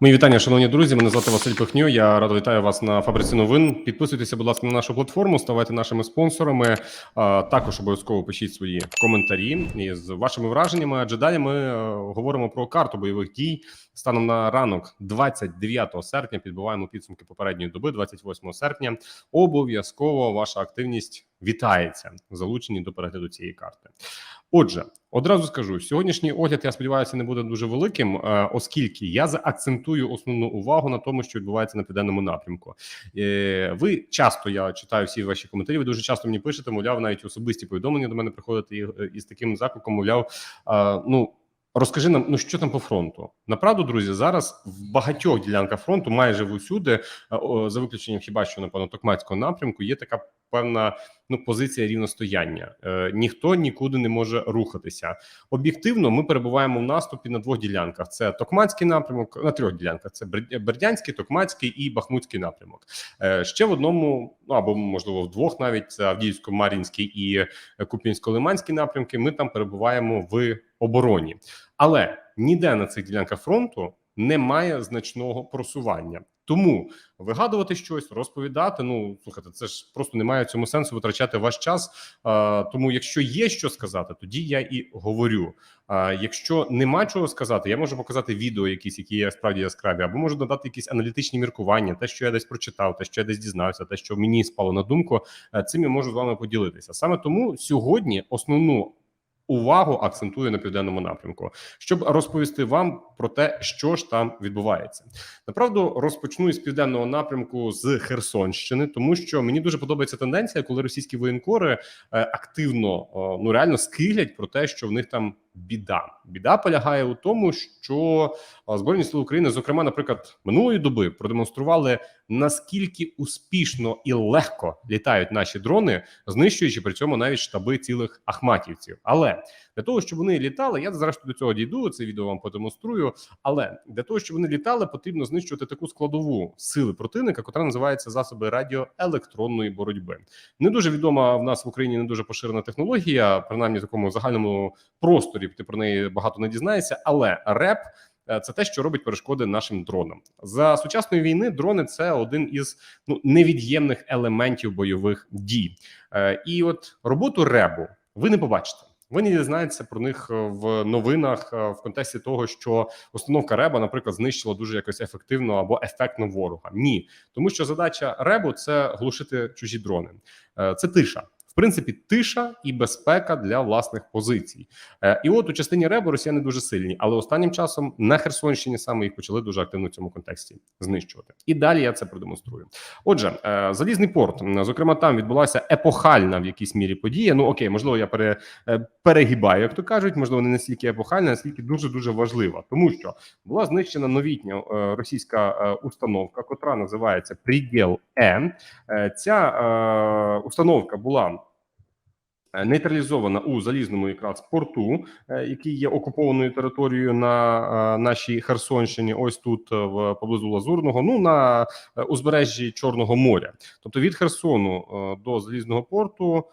Мої вітання, шановні друзі. Мене звати Василь Пихню. Я радо вітаю вас на фабриці новин. Підписуйтеся, будь ласка, на нашу платформу, ставайте нашими спонсорами. А, Також обов'язково пишіть свої коментарі із вашими враженнями. Адже далі ми е, говоримо про карту бойових дій станом на ранок, 29 серпня. Підбиваємо підсумки попередньої доби, 28 серпня. Обов'язково ваша активність вітається залучені до перегляду цієї карти. Отже, одразу скажу, сьогоднішній огляд, я сподіваюся, не буде дуже великим, е, оскільки я заакцентую основну увагу на тому, що відбувається на південному напрямку. Е, Ви часто я читаю всі ваші коментарі. Ви дуже часто мені пишете, мовляв, навіть особисті повідомлення до мене приходять е, із таким закликом, мовляв, ну. Розкажи нам, ну що там по фронту? Направду, друзі, зараз в багатьох ділянках фронту, майже в усюди, за виключенням хіба що напевно Токмацького напрямку, є така певна ну позиція рівностояння. Е, ніхто нікуди не може рухатися. Об'єктивно, ми перебуваємо в наступі на двох ділянках: це Токмацький напрямок, на трьох ділянках: це Бер- Бердянський, Токмацький і Бахмутський напрямок. Е, ще в одному, ну або можливо в двох, навіть це Авдіївсько-Мар'їнський і е, Куп'янсько-Лиманський напрямки. Ми там перебуваємо в обороні, але ніде на цих ділянках фронту немає значного просування. Тому вигадувати щось, розповідати. Ну слухайте, це ж просто немає цьому сенсу витрачати ваш час. А, тому, якщо є що сказати, тоді я і говорю. А якщо нема чого сказати, я можу показати відео, якісь, які є справді яскраві, або можу додати якісь аналітичні міркування, те, що я десь прочитав, те, що я десь дізнався, те, що мені спало на думку, е, цим я можу з вами поділитися. Саме тому сьогодні основну. Увагу акцентує на південному напрямку, щоб розповісти вам про те, що ж там відбувається. Направду розпочну із південного напрямку з Херсонщини, тому що мені дуже подобається тенденція, коли російські воєнкори е, активно ну реально скиглять про те, що в них там біда. Біда полягає у тому, що збройні сили України, зокрема, наприклад, минулої доби продемонстрували наскільки успішно і легко літають наші дрони, знищуючи при цьому навіть штаби цілих ахматівців. Але для того, щоб вони літали, я зрештою до цього дійду. Це відео вам продемонструю. Але для того, щоб вони літали, потрібно знищувати таку складову сили противника, яка називається засоби радіоелектронної боротьби. Не дуже відома в нас в Україні, не дуже поширена технологія, принаймні в такому загальному просторі. Ти про неї багато не дізнаєшся, але РЕП. е, Це те, що робить перешкоди нашим дронам за сучасної війни. Дрони це один із ну невід'ємних елементів бойових дій. Е, І от роботу ребу ви не побачите. Ви не дізнаєтеся про них е, в новинах е, в контексті того, що установка реба, наприклад, знищила дуже якось ефективно або ефектно ворога. Ні, тому що задача ребу це глушити чужі дрони. Е, Це тиша. Принципі, тиша і безпека для власних позицій. Е, І от у частині ребу росіяни дуже сильні, але останнім часом на Херсонщині саме їх почали дуже активно в цьому контексті знищувати. І далі я це продемонструю. Отже, е, залізний порт, зокрема, там відбулася епохальна в якійсь мірі подія. Ну окей, можливо, я пере, е, перегибаю, як то кажуть, можливо, не настільки епохальна, наскільки дуже дуже важлива, тому що була знищена новітня російська установка, котра називається Приділ. Е, Ця установка була. Е, Нейтралізована у залізному якраз порту, е, який є окупованою територією на е, нашій Херсонщині. Ось тут в поблизу Лазурного, ну на узбережжі Чорного моря. Тобто від Херсону до залізного порту.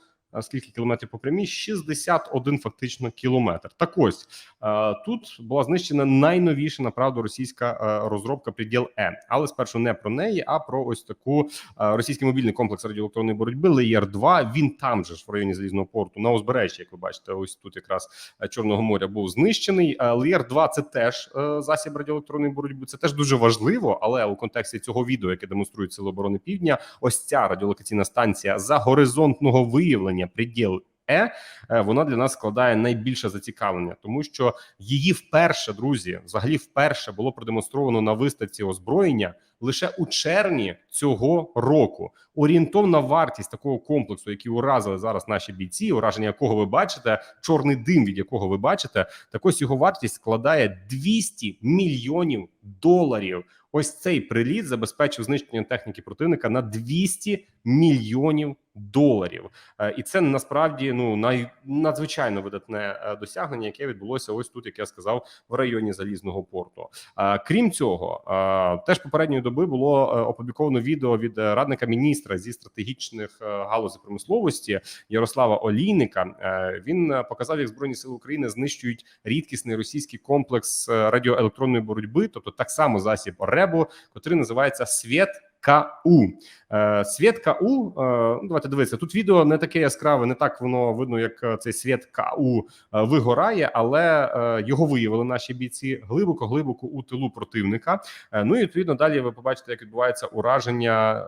Скільки кілометрів по прямій? 61 фактично кілометр. Так ось е, тут була знищена найновіша направду російська е, розробка Приділ Е, але спершу не про неї, а про ось таку е, російський мобільний комплекс радіоелектронної боротьби Леєр 2 Він там же ж в районі залізного порту на узбережжі, як ви бачите, ось тут якраз Чорного моря був знищений. Леєр 2 це теж засіб радіоелектронної боротьби. Це теж дуже важливо, але у контексті цього відео, яке демонструють Сили оборони Півдня, ось ця радіолокаційна станція за горизонтного виявлення приділ. Е е, вона для нас складає найбільше зацікавлення, тому що її вперше, друзі, взагалі вперше було продемонстровано на виставці озброєння лише у червні цього року. Орієнтовна вартість такого комплексу, який уразили зараз наші бійці, ураження якого ви бачите, чорний дим, від якого ви бачите, так ось його вартість складає 200 мільйонів доларів. Ось цей приліт забезпечив знищення техніки противника на 200 мільйонів доларів. Е, І це насправді ну най надзвичайно видатне е, досягнення, яке відбулося ось тут, як я сказав, в районі залізного порту. Е, Крім цього, теж попередньої доби було опубліковано відео від радника міністра зі стратегічних галузей промисловості Ярослава Олійника. Він показав, як збройні сили України знищують рідкісний російський комплекс радіоелектронної боротьби, тобто так само засіб РЕБу, котрий називається Світ. КУ Е, світ КУ. е, Ну, давайте дивитися. Тут відео не таке яскраве, не так воно видно, як е, цей світ КУ вигорає, але його виявили наші бійці глибоко, глибоко у тилу противника. Ну і відповідно далі ви побачите, як відбувається ураження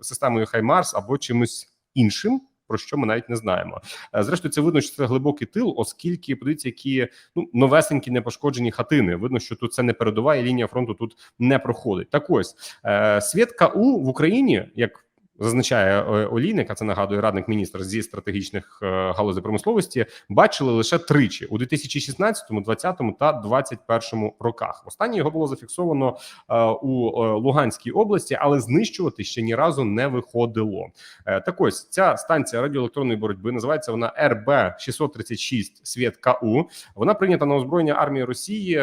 системою Хаймарс або чимось іншим. Про що ми навіть не знаємо. Е, Зрештою, це видно, що це глибокий тил, оскільки подивіться, які ну новесенькі непошкоджені хатини. Видно, що тут це не передова і лінія фронту тут не проходить. Так ось е, світ КУ в Україні, як зазначає е, Олійник, а це нагадує радник міністра зі стратегічних е, галузей промисловості, бачили лише тричі у 2016, 2020 та 2021 роках. Останнє його було зафіксовано е, у Луганській області, але знищувати ще ні разу не виходило. Так ось ця станція радіоелектронної боротьби називається вона РБ 636 Світ КУ. Вона прийнята на озброєння армії Росії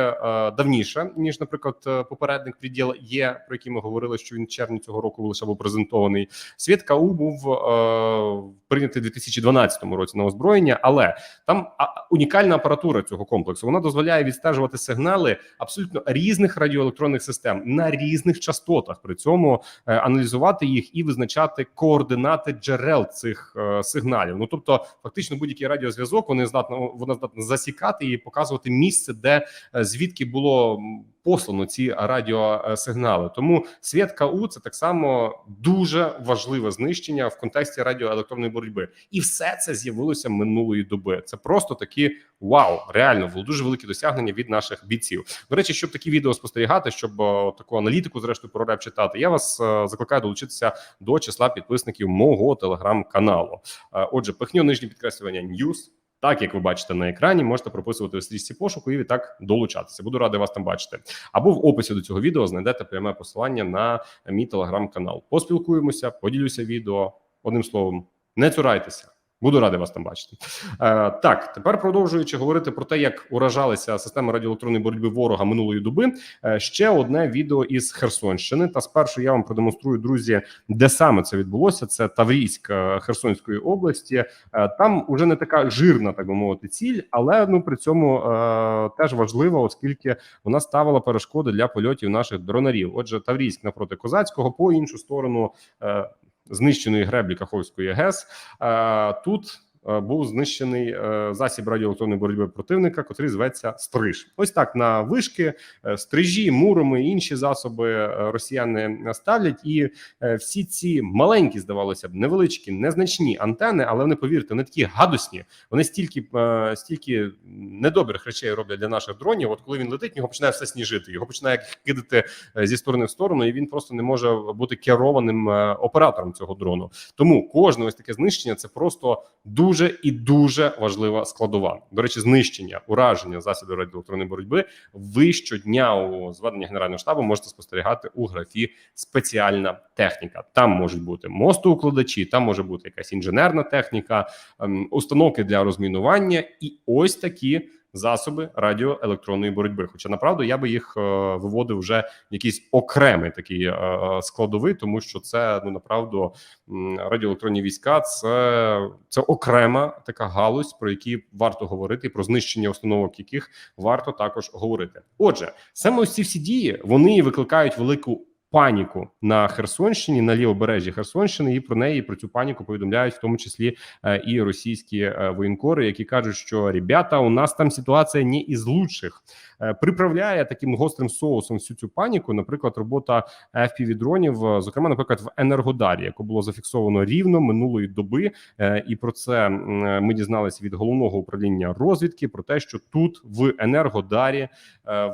давніше ніж, наприклад, попередник приділ є, про який ми говорили, що він в червні цього року лише був презентований. Світ КУ був е, прийнятий у 2012 році на озброєння, але там унікальна апаратура цього комплексу. Вона дозволяє відстежувати сигнали абсолютно різних радіоелектронних систем на різних частотах. При цьому е, аналізувати їх і визначати координати джерел цих е, сигналів. Ну тобто, фактично, будь-який радіозв'язок вони здатна вона здатна засікати і показувати місце, де е, звідки було послано ці радіосигнали. Тому світ КУ це так само дуже важливе знищення в контексті радіоелектронної боротьби, і все це з'явилося минулої доби. Це просто такі вау, реально було дуже велике досягнення від наших бійців. До речі, щоб такі відео спостерігати, щоб е, таку аналітику, зрештою, про реп читати. Я вас е, закликаю долучитися до числа підписників мого телеграм-каналу. Е, Отже, пихньо нижнє підкреслювання News. Так, як ви бачите на екрані, можете прописувати у стрічці пошуку і відтак долучатися. Буду радий вас там бачити. Або в описі до цього відео знайдете пряме посилання на мій телеграм-канал. Поспілкуємося, поділюся відео. Одним словом, не цурайтеся. Буду радий вас там бачити. Е, так, тепер продовжуючи говорити про те, як уражалися системи радіоелектронної боротьби ворога минулої доби. е, ще одне відео із Херсонщини. Та спершу я вам продемонструю, друзі, де саме це відбулося. Це Таврійськ е, Херсонської області. Е, Там уже не така жирна, так би мовити, ціль, але ну при цьому е, теж важливо, оскільки вона ставила перешкоди для польотів наших дронарів. Отже, Таврійськ напроти козацького, по іншу сторону е, знищеної греблі Каховської ГЕС. Е, тут був знищений е, засіб радіоелектронної боротьби противника, котрий зветься стриж. Ось так на вишки, е, стрижі, муроми і інші засоби е, росіяни ставлять. І е, всі ці маленькі, здавалося б, невеличкі, незначні антени, але вони повірте, вони такі гадосні. Вони стільки е, стільки недобрих речей роблять для наших дронів. От коли він летить, його починає все сніжити. Його починає кидати е, зі сторони в сторону, і він просто не може бути керованим е, оператором цього дрону. Тому кожне ось таке знищення це просто дуже і дуже важлива складова. До речі, знищення, ураження засобів радіоелектронної боротьби. Ви щодня у зведенні генерального штабу можете спостерігати у графі спеціальна техніка. Там можуть бути мостоукладачі, там може бути якась інженерна техніка, ем, установки для розмінування, і ось такі. Засоби радіоелектронної боротьби. Хоча направду я би їх е, виводив вже в якийсь окремий такий е, складовий, тому що це ну направду радіоелектронні війська. Це, це окрема така галузь, про які варто говорити, і про знищення установок, яких варто також говорити. Отже, саме ось ці всі дії вони викликають велику. Паніку на Херсонщині на лівобережжі Херсонщини, і про неї про цю паніку повідомляють в тому числі е, і російські е, воєнкори, які кажуть, що ребята, у нас там ситуація не із лучших. Е, Приправляє таким гострим соусом всю цю паніку. Наприклад, робота fpv дронів, е, зокрема, наприклад, в Енергодарі, яку було зафіксовано рівно минулої доби, і про це ми дізналися від головного управління розвідки про те, що тут в Енергодарі,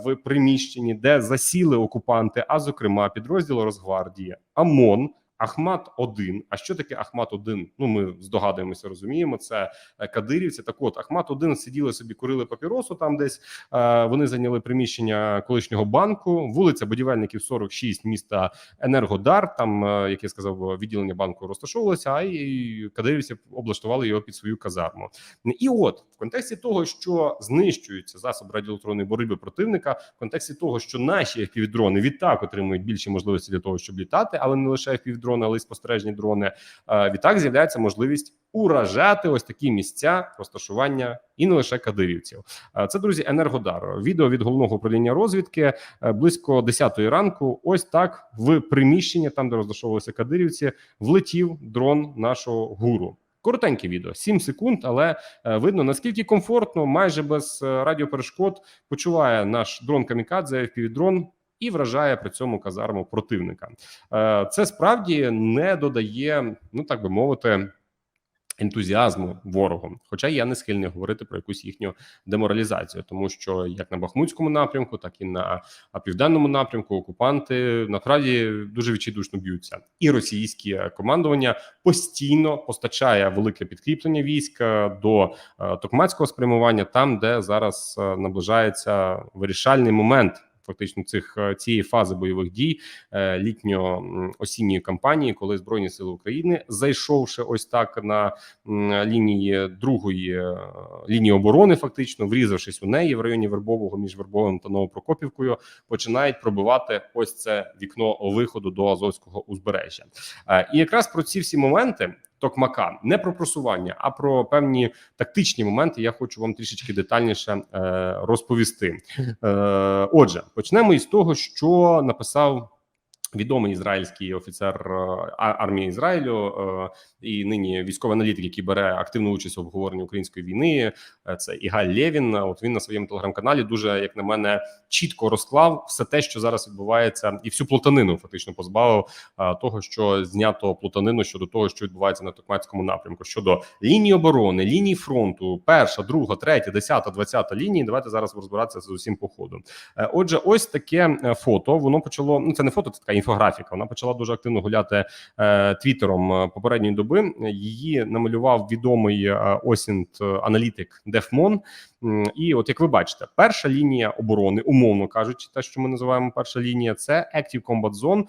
в приміщенні, де засіли окупанти, а зокрема підрозділ Росгвардії АМОН. Ахмат 1 А що таке Ахмат 1 Ну ми здогадуємося, розуміємо. Це е, кадирівці. Так, от Ахмат 1 сиділи собі, курили папіросу. Там десь Е, вони зайняли приміщення колишнього банку, вулиця будівельників 46 міста Енергодар. Там, е, як я сказав, відділення банку розташовувалося, а і кадирівці облаштували його під свою казарму. І от в контексті того, що знищуються засоби радіоелектронної боротьби противника, в контексті того, що наші FPV-дрони відтак отримують більші можливості для того, щоб літати, але не лише FPV-дрони, дрони, але й спостережні дрони. Е, Відтак з'являється можливість уражати ось такі місця розташування і не лише кадирівців. Е, Це друзі, енергодар. Відео від головного управління розвідки е, близько 10 ранку. Ось так в приміщення, там де розташовувалися кадирівці, влетів дрон нашого гуру. Коротеньке відео, 7 секунд, але видно наскільки комфортно, майже без радіоперешкод почуває наш дрон камікадзе, FPV-дрон і вражає при цьому казарму противника. Е, Це справді не додає, ну так би мовити. Ентузіазму ворогом, хоча я не схильний говорити про якусь їхню деморалізацію, тому що як на Бахмутському напрямку, так і на південному напрямку окупанти насправді дуже відчайдушно б'ються, і російське командування постійно постачає велике підкріплення війська до е, токмацького спрямування, там де зараз е, наближається вирішальний момент. Фактично, цих е, цієї фази бойових дій е, літньо-осінньої кампанії, коли збройні сили України, зайшовши ось так на лінії другої е, лінії оборони, фактично врізавшись у неї в районі Вербового між Вербовим та Новопрокопівкою, починають пробивати ось це вікно виходу до Азовського узбережжя. І якраз про ці всі моменти. Токмака не про просування, а про певні тактичні моменти. Я хочу вам трішечки детальніше е, розповісти. Е, Отже, почнемо із того, що написав відомий ізраїльський офіцер е, армії Ізраїлю е, і нині військовий аналітик, який бере активну участь у обговоренні української війни. е, Це Ігаль Лєвін. От він на своєму телеграм-каналі дуже, як на мене, чітко розклав все те, що зараз відбувається, і всю плутанину фактично позбавив того, що знято плутанину щодо того, що відбувається на Токмацькому напрямку щодо лінії оборони, лінії фронту, перша, друга, третя, десята, двадцята лінії. Давайте зараз розбиратися з усім по ходу. Е, Отже, ось таке фото. Воно почало. Ну це не фото, це така інфографіка. Вона почала дуже активно гуляти е, твіттером е, попередньої доби. Її намалював відомий е, осінт аналітик Дефмон. І от як ви бачите, перша лінія оборони, умовно кажучи, те, що ми називаємо перша лінія, це Active Combat Zone,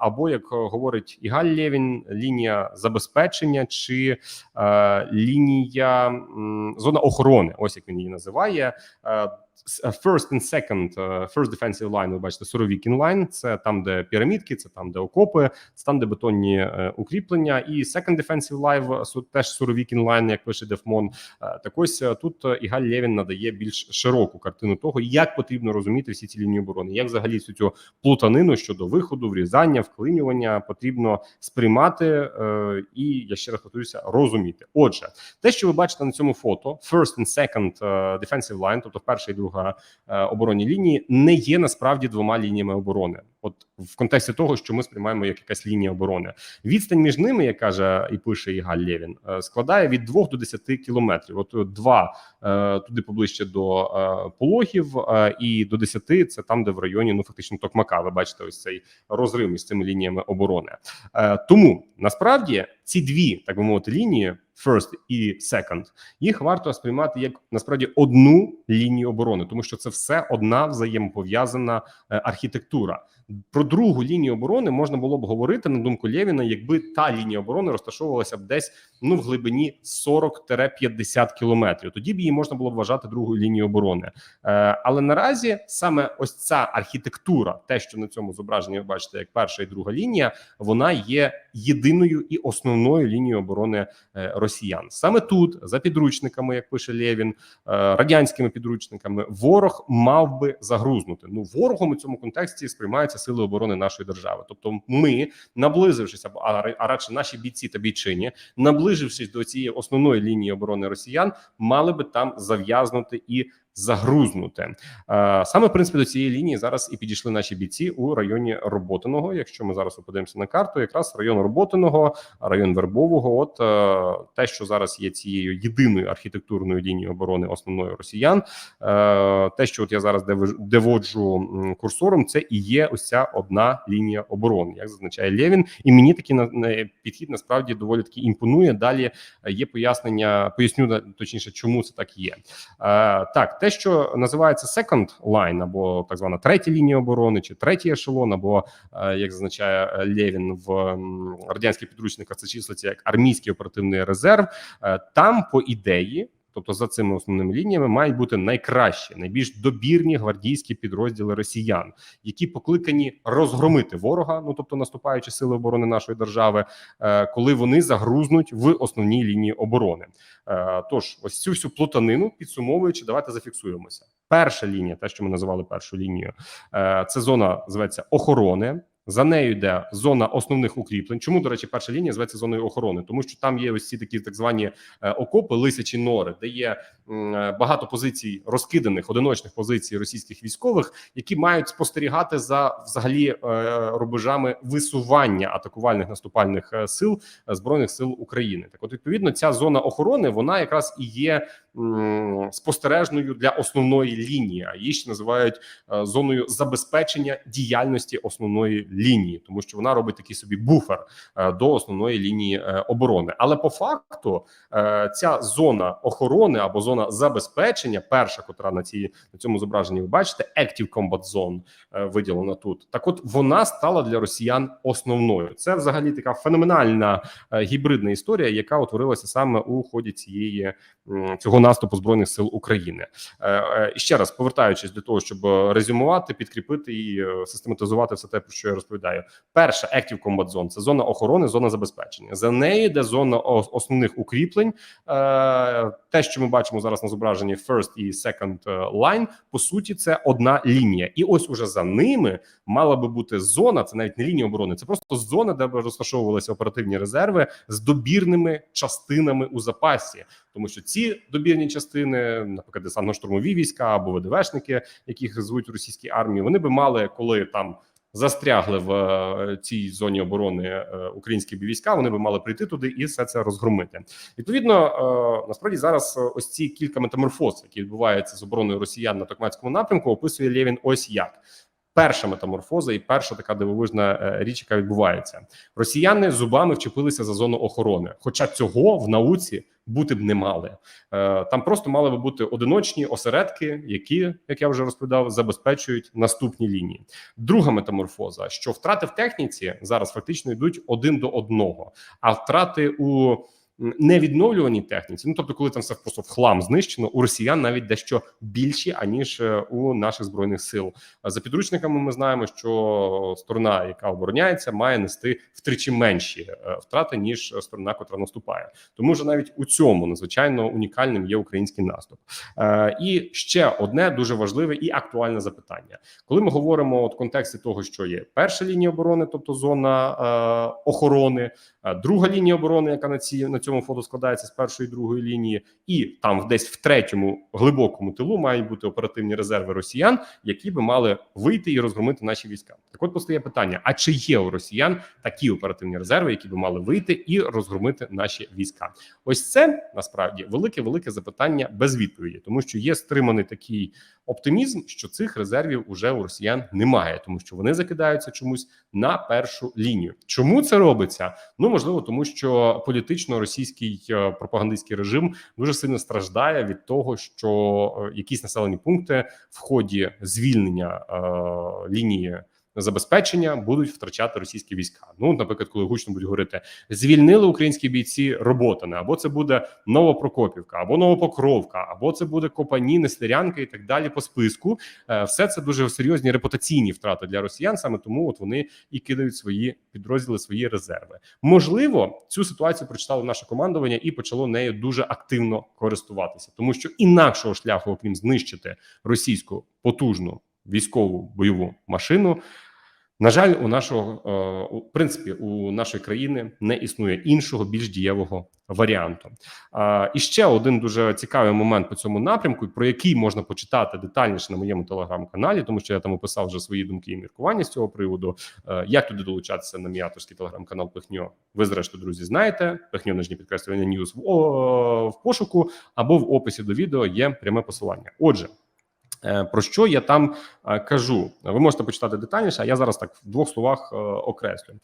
або як говорить Ігаль Лєвін, лінія забезпечення чи лінія зона охорони. Ось як він її називає. Е, First and second, е, first defensive line, ви бачите, Суровікін line, це там, де пірамідки, це там, де окопи, це там, де бетонні е, укріплення. І second defensive line, теж Суровікін line, як пише Дефмон. Так ось тут Ігаль Лєвін надає більш широку картину того, як потрібно розуміти всі ці лінії оборони, як взагалі всю цю плутанину щодо виходу, врізання, вклинювання потрібно сприймати і я ще раз повторюся, розуміти. Отже, те, що ви бачите на цьому фото, first and second defensive line, тобто перша і друга е, оборонні лінії, не є насправді двома лініями оборони. От в контексті того, що ми сприймаємо як якась лінія оборони, відстань між ними, як каже і пише Ігаль Лєвін, е, складає від 2 до 10 кілометрів. От е, два туди поближче до пологів, і до 10 – це там, де в районі ну фактично Токмака. Ви бачите, ось цей розрив між цими лініями оборони. Тому насправді ці дві, так би мовити, лінії. First і second, їх варто сприймати як насправді одну лінію оборони, тому що це все одна взаємопов'язана е, архітектура. Про другу лінію оборони можна було б говорити на думку Лєвіна, якби та лінія оборони розташовувалася б десь ну в глибині 40-50 кілометрів. Тоді б її можна було б вважати другою лінією оборони. Е, але наразі саме ось ця архітектура, те, що на цьому зображенні ви бачите, як перша і друга лінія, вона є єдиною і основною лінією оборони е, росіян. Саме тут, за підручниками, як пише Лєвін, е, радянськими підручниками, ворог мав би загрузнути. Ну ворогом у цьому контексті сприймаються сили оборони нашої держави. Тобто, ми наблизившись, а радше наші бійці та бійчині, наближившись до цієї основної лінії оборони росіян, мали би там зав'язнути і загрузнути. Е, Саме в принципі до цієї лінії зараз і підійшли наші бійці у районі Роботиного. Якщо ми зараз подивимося на карту, якраз район Роботиного, район Вербового, от е, те, що зараз є цією єдиною архітектурною лінією оборони основної росіян, е, те, що от я зараз дев- деводжу курсором, це і є ось ця одна лінія оборони, як зазначає Лєвін. І мені такий підхід насправді доволі таки імпонує. Далі є пояснення, поясню точніше, чому це так є. Е, так, те, що називається second line, або так звана третя лінія оборони, чи третій ешелон, або е, як зазначає е, Лєвін в радянських підручниках, це числиться як армійський оперативний резерв. Е, Там, по ідеї, тобто за цими основними лініями, мають бути найкращі, найбільш добірні гвардійські підрозділи росіян, які покликані розгромити ворога, ну тобто наступаючі сили оборони нашої держави, е, коли вони загрузнуть в основній лінії оборони. Е, Тож, ось цю всю плутанину підсумовуючи, давайте зафіксуємося. Перша лінія, те, що ми називали першу лінією, е, це зона зветься охорони. За нею йде зона основних укріплень. Чому, до речі, перша лінія зветься зоною охорони? Тому що там є ось ці такі так звані е, окопи, лисячі нори, де є е, багато позицій розкиданих одиночних позицій російських військових, які мають спостерігати за взагалі е, рубежами висування атакувальних наступальних сил збройних сил України. Так, от відповідно, ця зона охорони вона якраз і є спостережною для основної лінії. А її ще називають е, зоною забезпечення діяльності основної лінії, тому що вона робить такий собі буфер е, до основної лінії е, оборони. Але по факту ця зона охорони або зона забезпечення, перша, котра на цій на цьому зображенні ви бачите, Active Combat Zone виділена тут. Так, от вона стала для росіян основною. Це взагалі така феноменальна гібридна історія, яка утворилася саме у ході цієї цього наступу збройних сил України. Е, е, І ще раз повертаючись до того, щоб е, резюмувати, підкріпити і систематизувати все те, про що я розповідаю. Перша Active Combat Zone – це зона охорони, зона забезпечення. За нею йде зона основних укріплень. Те, що ми бачимо зараз на зображенні First і Second Line, по суті, це одна лінія, і ось уже за ними мала би бути зона. Це навіть не лінія оборони, це просто зона, де б розташовувалися оперативні резерви з добірними частинами у запасі, тому що ці добірні частини, наприклад, десантно-штурмові війська або ВДВшники, яких звуть в російській армії, вони би мали, коли там. Застрягли в е, цій зоні оборони е, українські війська. Вони би мали прийти туди і все це розгромити. Відповідно, е, насправді зараз ось ці кілька метаморфоз, які відбуваються з обороною росіян на Токмацькому напрямку, описує Лєвін ось як. Перша метаморфоза і перша така дивовижна е, річ, яка відбувається. Росіяни зубами вчепилися за зону охорони, хоча цього в науці бути б не мали. Е, Там просто мали би бути одиночні осередки, які, як я вже розповідав, забезпечують наступні лінії. Друга метаморфоза: що втрати в техніці зараз фактично йдуть один до одного, а втрати у невідновлюваній техніці, ну тобто, коли там все просто в хлам знищено, у росіян навіть дещо більші аніж е, у наших збройних сил. За підручниками ми знаємо, що сторона, яка обороняється, має нести втричі менші е, втрати ніж сторона, котра наступає. Тому що навіть у цьому надзвичайно унікальним є український наступ. Е, І ще одне дуже важливе і актуальне запитання, коли ми говоримо от в контексті того, що є перша лінія оборони, тобто зона е, охорони, е, друга лінія оборони, яка на ці на цьому фото складається з першої і другої лінії, і там десь в третьому глибокому тилу мають бути оперативні резерви росіян, які би мали вийти і розгромити наші війська. Так, от постає питання: а чи є у росіян такі оперативні резерви, які би мали вийти і розгромити наші війська? Ось це насправді велике велике запитання без відповіді, тому що є стриманий такий оптимізм, що цих резервів уже у росіян немає, тому що вони закидаються чомусь на першу лінію. Чому це робиться? Ну можливо, тому що політично російський е, пропагандистський режим дуже сильно страждає від того, що е, якісь населені пункти в ході звільнення е, лінії. Забезпечення будуть втрачати російські війська. Ну, наприклад, коли гучно будуть говорити, звільнили українські бійці Роботине, або це буде Новопрокопівка, або Новопокровка, або це буде Копані, Нестерянка і так далі по списку. Е, Все це дуже серйозні репутаційні втрати для росіян. Саме тому от вони і кидають свої підрозділи, свої резерви. Можливо, цю ситуацію прочитало наше командування і почало нею дуже активно користуватися, тому що інакшого шляху, окрім знищити російську потужну військову бойову машину. На жаль, у нашого е, в принципі у нашої країни не існує іншого більш дієвого варіанту. І ще один дуже цікавий момент по цьому напрямку, про який можна почитати детальніше на моєму телеграм-каналі, тому що я там описав вже свої думки і міркування з цього приводу. Е, Як туди долучатися на мій авторський телеграм-канал Пихньо? Ви зрештою, друзі, знаєте. Пихньо нижні підкреслювання Ньюс в пошуку або в описі до відео є пряме посилання. Отже. Е, Про що я там е, кажу? Ви можете почитати детальніше, а я зараз так в двох словах е, окреслю.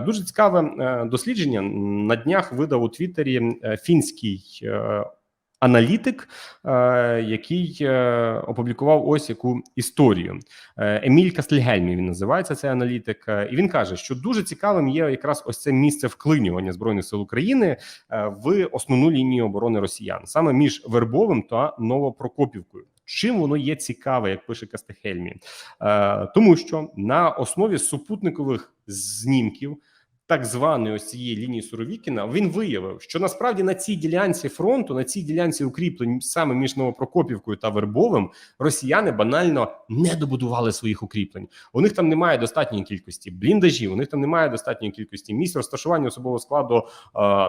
Дуже цікаве дослідження на днях видав у Твіттері фінський аналітик, який опублікував ось яку історію. Еміль Кастельгельмі він називається цей аналітик, і він каже, що дуже цікавим є якраз ось це місце вклинювання збройних сил України в основну лінію оборони росіян, саме між Вербовим та Новопрокопівкою. Чим воно є цікаве, як пише Кастехельмі, е, тому що на основі супутникових знімків так званої ось цієї лінії Суровікіна він виявив, що насправді на цій ділянці фронту, на цій ділянці укріплень саме між Новопрокопівкою та Вербовим, росіяни банально не добудували своїх укріплень. У них там немає достатньої кількості бліндажів, у них там немає достатньої кількості місць розташування особового складу е,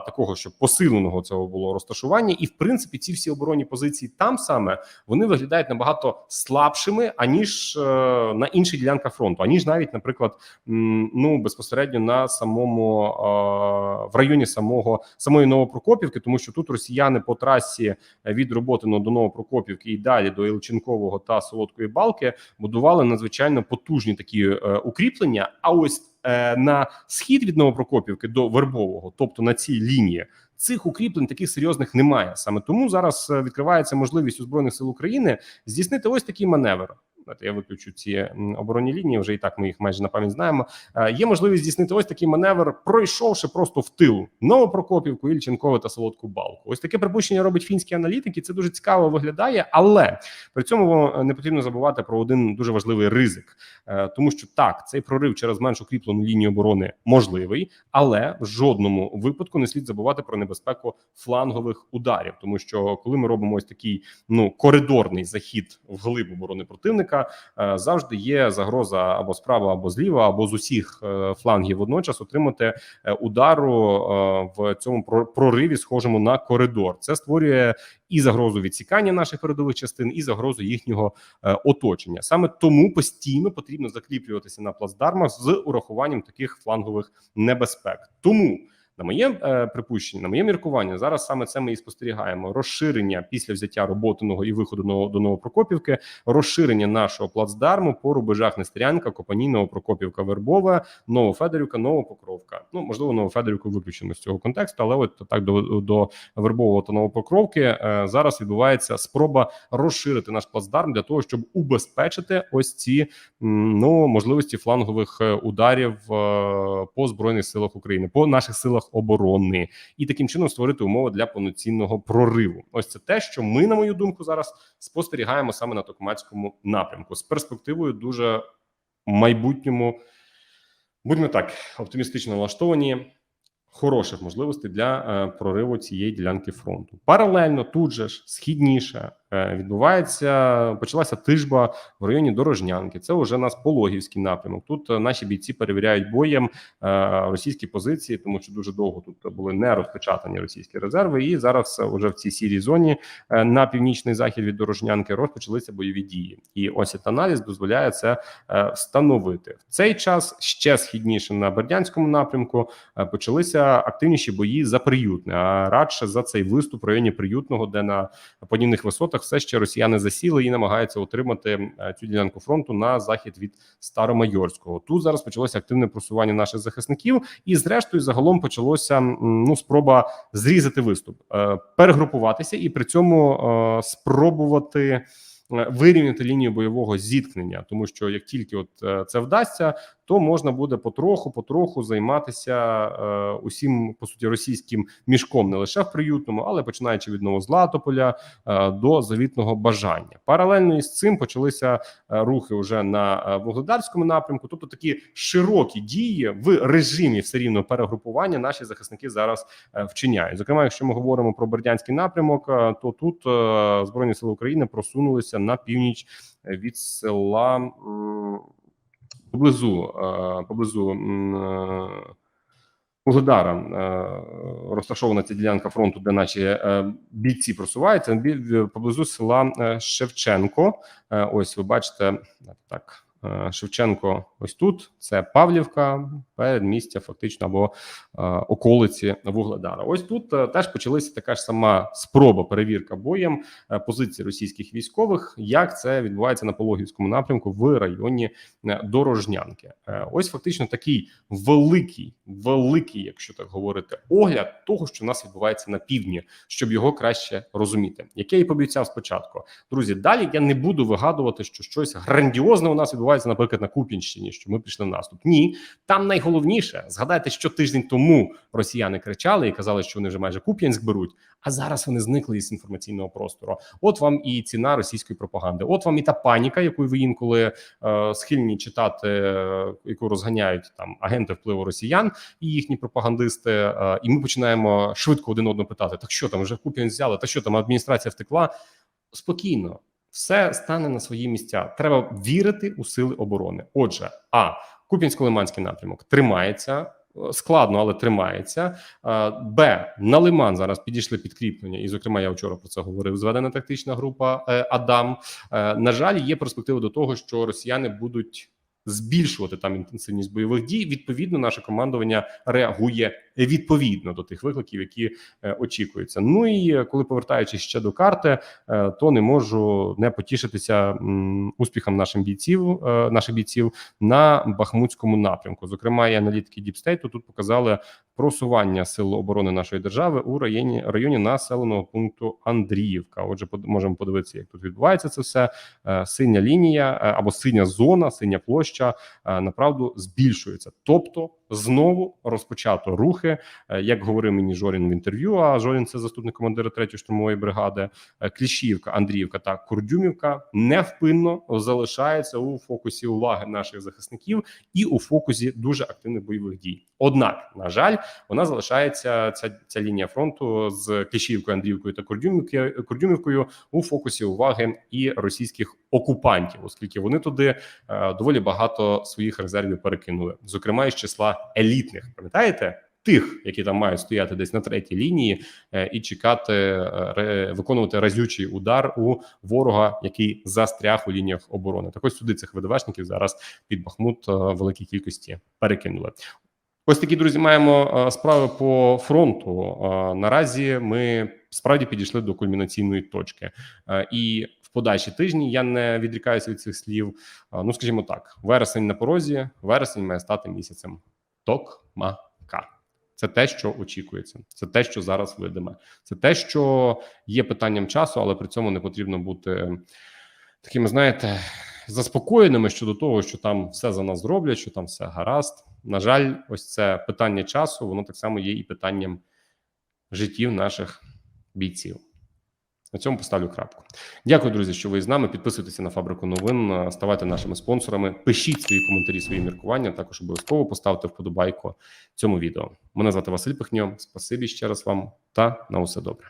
такого, щоб посиленого цього було розташування, і в принципі ці всі оборонні позиції там саме вони виглядають набагато слабшими аніж е, на інших ділянках фронту, аніж навіть, наприклад, м, ну безпосередньо на самому е, в районі самого самої Новопрокопівки, тому що тут росіяни по трасі від Роботино до Новопрокопівки і далі до Ілченкового та Солодкої Балки будували надзвичайно потужні такі е, укріплення. А ось е, на схід від Новопрокопівки до Вербового, тобто на цій лінії. Цих укріплень таких серйозних немає. Саме тому зараз е, відкривається можливість у збройних сил України здійснити ось такий маневр. Я виключу ці оборонні лінії. Вже і так ми їх майже на пам'ять знаємо. Е, Є можливість здійснити ось такий маневр, пройшовши просто в тил Новопрокопівку, Ільченкове та Солодку Балку. Ось таке припущення робить фінські аналітики. Це дуже цікаво виглядає, але при цьому не потрібно забувати про один дуже важливий ризик, Е, тому що так, цей прорив через менш укріплену лінію оборони можливий, але в жодному випадку не слід забувати про небезпеку флангових ударів, тому що коли ми робимо ось такий ну коридорний захід в глиб оборони противника, е, завжди є загроза або справа, або зліва, або з усіх е, флангів водночас отримати е, удару в цьому про- прориві, схожому на коридор. Це створює і загрозу відсікання наших передових частин, і загрозу їхнього оточення. Саме тому постійно потрібно закріплюватися на плацдармах з урахуванням таких флангових небезпек. Тому. На моє е, припущення, на моє міркування, зараз саме це ми і спостерігаємо: розширення після взяття роботиного і виходу до, до Новопрокопівки, розширення нашого плацдарму по рубежах Нестерянка, Копані, Новопрокопівка, Вербове, Новофедорівка, Новопокровка. Ну можливо, Новофедорівку виключимо з цього контексту, але от так до, до Вербового та Новопокровки е, зараз відбувається спроба розширити наш плацдарм для того, щоб убезпечити ось ці ну можливості флангових е, ударів е, по збройних силах України, по наших силах оборони, і таким чином створити умови для повноцінного прориву. Ось це те, що ми, на мою думку, зараз спостерігаємо саме на Токмацькому напрямку з перспективою дуже майбутньому, будьмо так оптимістично налаштовані. Хороших можливостей для е, прориву цієї ділянки фронту. Паралельно тут же ж східніше відбувається почалася тижба в районі Дорожнянки. Це вже нас Пологівський напрямок. Тут е, наші бійці перевіряють боєм е, російські позиції, тому що дуже довго тут були не розпечатані російські резерви. І зараз е, вже в цій сірій зоні е, на північний захід від Дорожнянки розпочалися бойові дії. І ось аналіз дозволяє це е, встановити в цей час. Ще східніше на Бердянському напрямку е, почалися активніші бої за приютне, а радше за цей виступ в районі приютного, де на подібних висотах все ще росіяни засіли і намагаються утримати е, цю ділянку фронту на захід від Старомайорського. Тут зараз почалося активне просування наших захисників, і зрештою загалом почалося ну спроба зрізати виступ, е, перегрупуватися і при цьому е, спробувати. Вирівняти лінію бойового зіткнення, тому що як тільки от це вдасться, то можна буде потроху, потроху займатися е, усім по суті російським мішком, не лише в приютному, але починаючи від Новозлатополя е, до завітного бажання. Паралельно із цим почалися е, рухи вже на е, вугледарському напрямку. Тобто такі широкі дії в режимі все рівно перегрупування наші захисники зараз е, вчиняють. Зокрема, якщо ми говоримо про Бердянський напрямок, то тут е, збройні сили України просунулися на північ від села. Поблизу е, поблизу е, Угледара е, розташована ця ділянка фронту, де наші бійці просуваються поблизу села Шевченко. Ось ви бачите так. Е, Шевченко ось тут. Це Павлівка, передмістя, фактично, або е, околиці Вугледара. Ось тут е, теж почалася така ж сама спроба перевірка боєм позицій російських військових. Як це відбувається на Пологівському напрямку в районі Дорожнянки? Ось фактично такий великий, великий, якщо так говорити, огляд того, що у нас відбувається на півдні, щоб його краще розуміти. Яке я і пообіцяв спочатку. Друзі, далі я не буду вигадувати, що щось грандіозне у нас відбувається, наприклад, на Куп'янщині, що ми пішли в наступ. Ні, там найголовніше згадайте, що тиждень тому росіяни кричали і казали, що вони вже майже Куп'янськ беруть. А зараз вони зникли із інформаційного простору. От вам і ціна російської пропаганди. От вам і та паніка, яку ви інколи е, схильні читати, е, яку розганяють там агенти впливу росіян і їхні пропагандисти. Е, і ми починаємо швидко один одного питати: так що там вже Куп'янськ взяли? Та що там адміністрація втекла? Спокійно. Все стане на свої місця. Треба вірити у сили оборони. Отже, а Куп'янсько-Лиманський напрямок тримається е, складно, але тримається. Е, Б на Лиман зараз підійшли підкріплення, і зокрема, я вчора про це говорив. Зведена тактична група е, Адам. На жаль, є перспективи до того, що росіяни будуть збільшувати там інтенсивність бойових дій. Відповідно, наше командування реагує відповідно до тих викликів, які е, очікуються. Ну і е, коли повертаючись ще до карти, е, то не можу не потішитися успіхом нашим бійців, наших бійців на Бахмутському напрямку. Зокрема, і аналітики Діпстейту тут показали просування сил оборони нашої держави у районі районі населеного пункту Андріївка. Отже, можемо подивитися, як тут відбувається це все. Синя лінія або синя зона, синя площа направду збільшується. Тобто, знову розпочато рухи, е, як говорив мені Жорін в інтерв'ю. А Жорін це заступник командира 3-ї штурмової бригади. е, Кліщівка, Андріївка та Курдюмівка невпинно залишаються у фокусі уваги наших захисників і у фокусі дуже активних бойових дій. Однак, на жаль, вона залишається ця, ця лінія фронту з Кліщівкою, Андріївкою та Курдюмівкою у фокусі уваги і російських окупантів, оскільки вони туди е, доволі багато своїх резервів перекинули, зокрема із числа елітних. Пам'ятаєте? Тих, які там мають стояти десь на третій лінії е, і чекати, е, виконувати разючий удар у ворога, який застряг у лініях оборони. Так ось сюди цих ВДВшників зараз під Бахмут е, великій кількості перекинули. Ось такі друзі, маємо справи по фронту. Наразі ми справді підійшли до кульмінаційної точки, і подальші тижні я не відрікаюся від цих слів. Ну, скажімо так, вересень на порозі, вересень має стати місяцем токмака. Це те, що очікується, це те, що зараз видиме, це те, що є питанням часу, але при цьому не потрібно бути такими, знаєте, заспокоєними щодо того, що там все за нас зроблять, що там все гаразд. На жаль, ось це питання часу, воно так само є і питанням життів наших бійців. На цьому поставлю крапку. Дякую, друзі, що ви з нами. Підписуйтеся на фабрику новин, ставайте нашими спонсорами. Пишіть свої коментарі, свої міркування. Також обов'язково поставте вподобайку цьому відео. Мене звати Василь Пихньо. Спасибі ще раз вам та на усе добре.